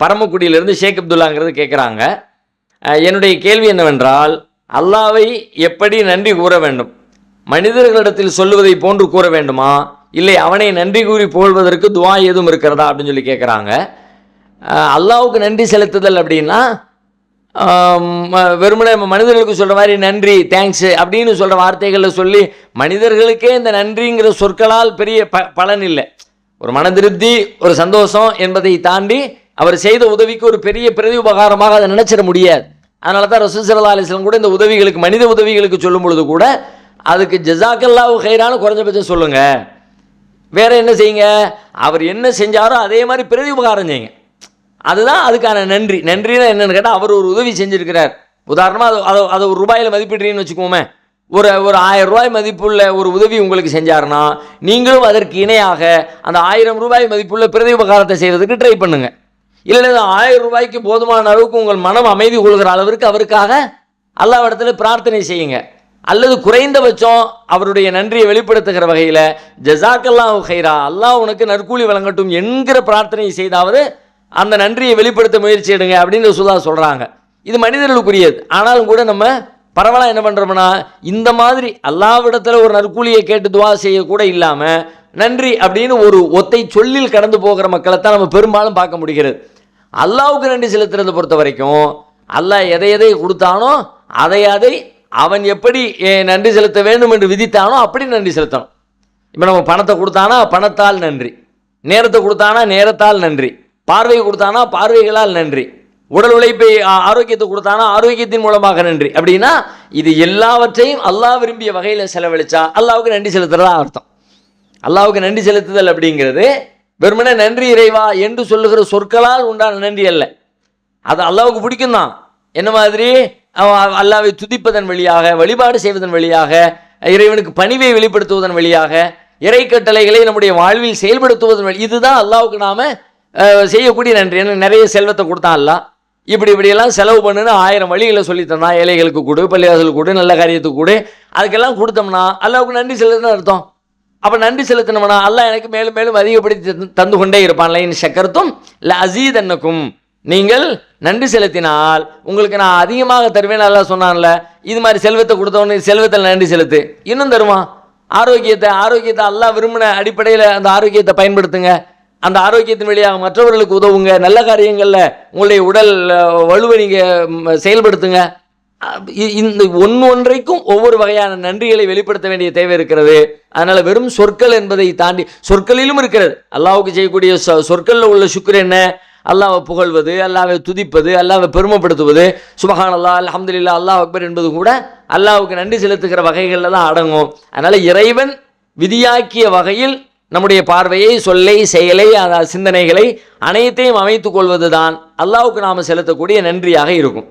பரமக்குடியிலிருந்து ஷேக் அப்துல்லாங்கிறது கேட்குறாங்க என்னுடைய கேள்வி என்னவென்றால் அல்லாவை எப்படி நன்றி கூற வேண்டும்? மனிதர்களிடத்தில் சொல்லுவதை போன்று கூற வேண்டுமா? இல்லை அவனை நன்றி கூறி போல்வதற்கு துவா எதுவும் இருக்கிறதா? அப்படின்னு சொல்லி கேட்குறாங்க அல்லாவுக்கு நன்றி செலுத்துதல் அப்படின்னா ஆம், வெறுமனே மனிதர்களுக்கு சொல்கிற மாதிரி நன்றி தேங்க்ஸு அப்படின்னு சொல்கிற வார்த்தைகளில் சொல்லி மனிதர்களுக்கே இந்த நன்றிங்கிற சொற்களால் பெரிய ப பலன் இல்லை. ஒரு மன திருப்தி ஒரு சந்தோஷம் என்பதை தாண்டி அவர் செய்த உதவிக்கு ஒரு பெரிய பிரதி உபகாரமாக அதை நினைச்சிட முடியாது. அதனால தான் ரசூல் சல்லா அலிஸ்லாம் கூட இந்த உதவிகளுக்கு மனித உதவிகளுக்கு சொல்லும் பொழுது கூட அதுக்கு ஜசாக்கல்லாவு ஹைரான குறைஞ்சபட்சம் சொல்லுங்கள் வேற என்ன செய்யுங்க? அவர் என்ன செஞ்சாரோ அதே மாதிரி பிரதி உபகாரம் செய்யுங்க. அதுதான் அதுக்கான நன்றி. நன்றினா என்னன்னு கேட்டால் அவர் ஒரு உதவி செஞ்சிருக்கிறார். உதாரணமாக அது அதை அதை ஒரு ரூபாயில் மதிப்பிடுறீன்னு வச்சுக்கோமே. ஒரு ஒரு ஆயிரம் ரூபாய் மதிப்புள்ள ஒரு உதவி உங்களுக்கு செஞ்சாருன்னா நீங்களும் அதற்கு இணையாக அந்த ஆயிரம் ரூபாய் மதிப்புள்ள பிரதி உபகாரத்தை செய்கிறதுக்கு ட்ரை பண்ணுங்க. இல்லை ஆயிரம் ரூபாய்க்கு போதுமான அளவுக்கு உங்கள் மனம் அமைதி கொள்கிற அளவிற்கு அவருக்காக அல்லாவிடத்தில் பிரார்த்தனை செய்யுங்க. அல்லது குறைந்தபட்சம் அவருடைய நன்றியை வெளிப்படுத்துகிற வகையில் ஜசாக்கல்லாஹ் ஹைரா அல்லாஹ் உனக்கு நற்கூலி வழங்கட்டும் என்கிற பிரார்த்தனையை செய்தாவது அந்த நன்றியை வெளிப்படுத்த முயற்சி எடுங்க அப்படின்னு சுதா சொல்கிறாங்க இது மனிதர்களுக்குரியது. ஆனாலும் கூட நம்ம பரவலாக என்ன பண்ணுறோம்னா இந்த மாதிரி அல்லாவிடத்தில் ஒரு நற்கூலியை கேட்டு துவா செய்யக்கூட இல்லாமல் நன்றி அப்படின்னு ஒரு ஒத்தை சொல்லில் கடந்து போகிற மக்களை தான் நம்ம பெரும்பாலும் பார்க்க முடிகிறது. அல்லாவுக்கு நன்றி செலுத்துறதை பொறுத்த வரைக்கும் அல்லாஹ் எதை எதை கொடுத்தானோ அதை அதை அவன் எப்படி நன்றி செலுத்த வேண்டும் என்று விதித்தானோ அப்படி நன்றி செலுத்தணும். இப்போ நம்ம பணத்தை கொடுத்தானா பணத்தால் நன்றி. நேரத்தை கொடுத்தானா நேரத்தால் நன்றி. பார்வை கொடுத்தானா பார்வைகளால் நன்றி. உடல் உழைப்பை ஆரோக்கியத்தை கொடுத்தானா ஆரோக்கியத்தின் மூலமாக நன்றி. அப்படின்னா இது எல்லாவற்றையும் அல்லாஹ் விரும்பிய வகையில் செலவழிச்சா அல்லாவுக்கு நன்றி செலுத்துறதா அர்த்தம். அல்லாவுக்கு நன்றி செலுத்துதல் அப்படிங்கிறது வெறுமனே நன்றி இறைவா என்று சொல்லுகிற சொற்களால் உண்டான நன்றி அல்ல. அது அல்லாவுக்கு பிடிக்கும் தான் என்ன மாதிரி? அல்லாவை துதிப்பதன் வழியாக வழிபாடு செய்வதன் வழியாக இறைவனுக்கு பணிவை வெளிப்படுத்துவதன் வழியாக இறை கட்டளைகளை நம்முடைய வாழ்வில் செயல்படுத்துவதன் வழி இதுதான் அல்லாவுக்கு நாம் செய்யக்கூடிய நன்றி. எனக்கு நிறைய செல்வத்தை கொடுத்தான் அல்லாஹ். இப்படி இப்படியெல்லாம் செலவு பண்ணுன்னு ஆயிரம் வழிகளை சொல்லி தந்தான். ஏழைகளுக்கு கொடு பள்ளிவாசலுக்கு கொடு நல்ல காரியத்துக்கு கொடு அதுக்கெல்லாம் கொடுத்தோம்னா அல்லாவுக்கு நன்றி செலுத்துன்னு அர்த்தம். அப்போ நன்றி செலுத்தினோம்னா அல்லாஹ் எனக்கு மேலும் மேலும் அதிகப்படுத்தி தந்து- தந்து கொண்டே இருப்பான். லைன் சக்கரத்தும் இல்லை அசீத் என்னக்கும் நீங்கள் நன்றி செலுத்தினால் உங்களுக்கு நான் அதிகமாக தருவேன் நல்லா சொன்னான்ல. இது மாதிரி செல்வத்தை கொடுத்தவனு செல்வத்தில் நன்றி செலுத்து. இன்னும் தருவான் ஆரோக்கியத்தை ஆரோக்கியத்தை அல்லா விரும்பின அடிப்படையில் அந்த ஆரோக்கியத்தை பயன்படுத்துங்க. அந்த ஆரோக்கியத்தின் வழியாக மற்றவர்களுக்கு உதவுங்க. நல்ல காரியங்களில் உங்களுடைய உடல் வலுவை நீங்கள் செயல்படுத்துங்க. இந்த ஒன்று ஒன்றைக்கும் ஒவ்வொரு வகையான நன்றிகளை வெளிப்படுத்த வேண்டிய தேவை இருக்கிறது. அதனால் வெறும் சொற்கள் என்பதை தாண்டி சொற்களிலும் இருக்கிறது. அல்லாவுக்கு செய்யக்கூடிய சொ- உள்ள சுக்கர் என்ன? அல்லாவை புகழ்வது அல்லாவை துதிப்பது அல்லாவை பெருமைப்படுத்துவது. சுபஹான் அல்லாஹ் அலமதுல்லா அல்லாஹ் அக்பர் என்பது கூட அல்லாவுக்கு நன்றி செலுத்துகிற வகைகளில் தான் அடங்கும். அதனால் இறைவன் விதியாக்கிய வகையில் நம்முடைய பார்வையை சொல்லை செயலை சிந்தனைகளை அனைத்தையும் அமைத்துக் கொள்வதுதான் அல்லாவுக்கு நாம் செலுத்தக்கூடிய நன்றியாக இருக்கும்.